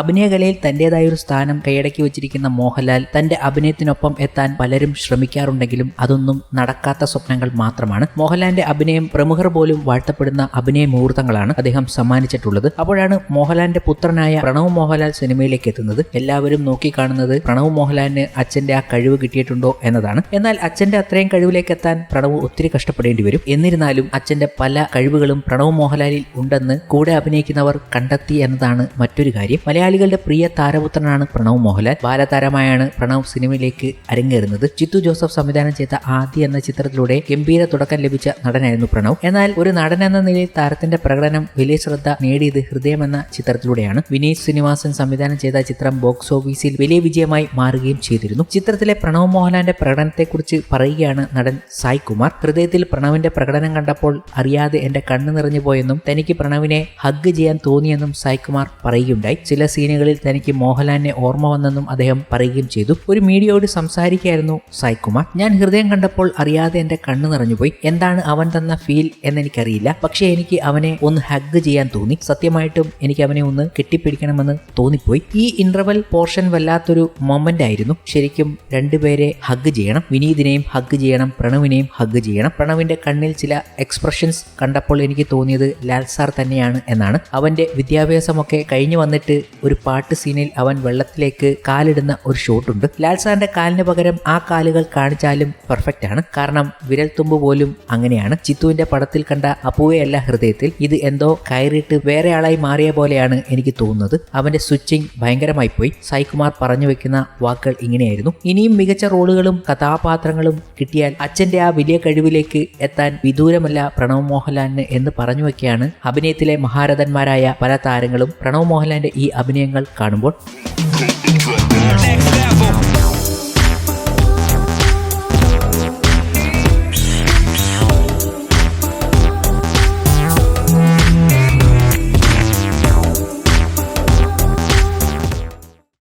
അഭിനയകലയിൽ തന്റേതായ ഒരു സ്ഥാനം കൈയടക്കി വെച്ചിരിക്കുന്ന മോഹൻലാൽ തന്റെ അഭിനയത്തിനൊപ്പം എത്താൻ പലരും ശ്രമിക്കാറുണ്ടെങ്കിലും അതൊന്നും നടക്കാത്ത സ്വപ്നങ്ങൾ മാത്രമാണ്. മോഹൻലാലിന്റെ അഭിനയം പ്രമുഖർ പോലും വാഴ്ത്തപ്പെടുന്ന അഭിനയ മുഹൂർത്തങ്ങളാണ് അദ്ദേഹം സമ്മാനിച്ചിട്ടുള്ളത്. അപ്പോഴാണ് മോഹൻലാലിന്റെ പുത്രനായ പ്രണവ് മോഹൻലാൽ സിനിമയിലേക്ക് എത്തുന്നത്. എല്ലാവരും നോക്കിക്കാണുന്നത് പ്രണവ് മോഹൻലാലിന് അച്ഛന്റെ ആ കഴിവ് കിട്ടിയിട്ടുണ്ടോ എന്നതാണ്. എന്നാൽ അച്ഛന്റെ അത്രയും കഴിവിലേക്ക് എത്താൻ പ്രണവ് ഒത്തിരി കഷ്ടപ്പെടേണ്ടി വരും. എന്നിരുന്നാലും അച്ഛന്റെ പല കഴിവുകളും പ്രണവ് മോഹൻലാലിൽ ഉണ്ടെന്ന് കൂടെ അഭിനയിക്കുന്നവർ കണ്ടെത്തി എന്നതാണ് മറ്റൊരു കാര്യം. മലയാളികളുടെ പ്രിയ താരപുത്രനാണ് പ്രണവ് മോഹൻലാൽ. ബാലതാരമായാണ് പ്രണവ് സിനിമയിലേക്ക് അരങ്ങേറുന്നത്. ചിത്തു ജോസഫ് സംവിധാനം ചെയ്ത ആദ്യ എന്ന ചിത്രത്തിലൂടെ ഗംഭീര തുടക്കം ലഭിച്ച നടനായിരുന്നു പ്രണവ്. എന്നാൽ ഒരു നടൻ എന്ന നിലയിൽ താരത്തിന്റെ പ്രകടനം വലിയ ശ്രദ്ധ നേടിയത് ഹൃദയം എന്ന ചിത്രത്തിലൂടെയാണ്. വിനീത് ശ്രീനിവാസൻ സംവിധാനം ചെയ്ത ചിത്രം ബോക്സ് ഓഫീസിൽ വലിയ വിജയമായി മാറുകയും ചെയ്തിരുന്നു. ചിത്രത്തിലെ പ്രണവ് മോഹൻലാലിന്റെ പ്രകടനത്തെക്കുറിച്ച് പറയുകയാണ് നടൻ സായ് കുമാർ. ഹൃദയത്തിൽ പ്രണവിന്റെ പ്രകടനം കണ്ടപ്പോൾ അറിയാതെ എന്റെ കണ്ണ് നിറഞ്ഞു പോയെന്നും തനിക്ക് പ്രണവിനെ ഹഗ് ചെയ്യാൻ തോന്നിയെന്നും സായ് കുമാർ പറയുകയുണ്ടായി. ചില സീനുകളിൽ തനിക്ക് മോഹൻലാലിനെ ഓർമ്മ വന്നെന്നും അദ്ദേഹം പറയുകയും ചെയ്തു. ഒരു മീഡിയയോട് സംസാരിക്കുകയായിരുന്നു സായ്കുമാർ. ഞാൻ ഹൃദയം കണ്ടപ്പോൾ അറിയാതെ എന്റെ കണ്ണു നിറഞ്ഞുപോയി. എന്താണ് അവൻ തന്ന ഫീൽ എന്നെനിക്കറിയില്ല. പക്ഷേ എനിക്ക് അവനെ ഒന്ന് ഹഗ് ചെയ്യാൻ തോന്നി. സത്യമായിട്ടും എനിക്ക് അവനെ ഒന്ന് കെട്ടിപ്പിടിക്കണമെന്ന് തോന്നിപ്പോയി. ഈ ഇന്റർവൽ പോർഷൻ വല്ലാത്തൊരു മൊമെന്റ് ആയിരുന്നു. ശരിക്കും രണ്ടുപേരെ ഹഗ് ചെയ്യണം. വിനീതിനെയും ഹഗ് ചെയ്യണം. പ്രണവിനെയും ഹഗ് ചെയ്യണം. പ്രണവിന്റെ കണ്ണിൽ ചില എക്സ്പ്രഷൻസ് കണ്ടപ്പോൾ എനിക്ക് തോന്നിയത് ലാൽ സാർ തന്നെയാണ് എന്നാണ്. അവന്റെ വിദ്യാഭ്യാസമൊക്കെ കഴിഞ്ഞു വന്നിട്ട് ഒരു പാട്ട് സീനിൽ അവൻ വെള്ളത്തിലേക്ക് കാലിടുന്ന ഒരു ഷോട്ടുണ്ട്. ലാൽ സാറിന്റെ കാലിന് പകരം ആ കാലുകൾ കാണിച്ചാലും പെർഫെക്റ്റ് ആണ്. കാരണം വിരൽത്തുമ്പ് പോലും അങ്ങനെയാണ്. ചിത്തുവിന്റെ പടത്തിൽ കണ്ട അപ്പുവയല്ല ഹൃദയത്തിൽ. ഇത് എന്തോ കയറിയിട്ട് വേറെ ആളായി മാറിയ പോലെയാണ് എനിക്ക് തോന്നുന്നത്. അവന്റെ സ്വിച്ചിങ് ഭയങ്കരമായി പോയി. സായികുമാർ പറഞ്ഞു വെക്കുന്ന വാക്കുകൾ ഇങ്ങനെയായിരുന്നു. ഇനിയും മികച്ച റോളുകളും കഥാപാത്രങ്ങളും കിട്ടിയാൽ അച്ഛന്റെ ആ വലിയ കഴിവിലേക്ക് എത്താൻ വിദൂരമല്ല പ്രണവ് മോഹൻലാലിന് എന്ന് പറഞ്ഞു വെക്കുകയാണ് അഭിനയത്തിലെ മഹാരഥന്മാരായ പല താരങ്ങളും പ്രണവ് മോഹൻലാലിന്റെ ഈ അഭിനയങ്ങൾ കാണുമ്പോൾ.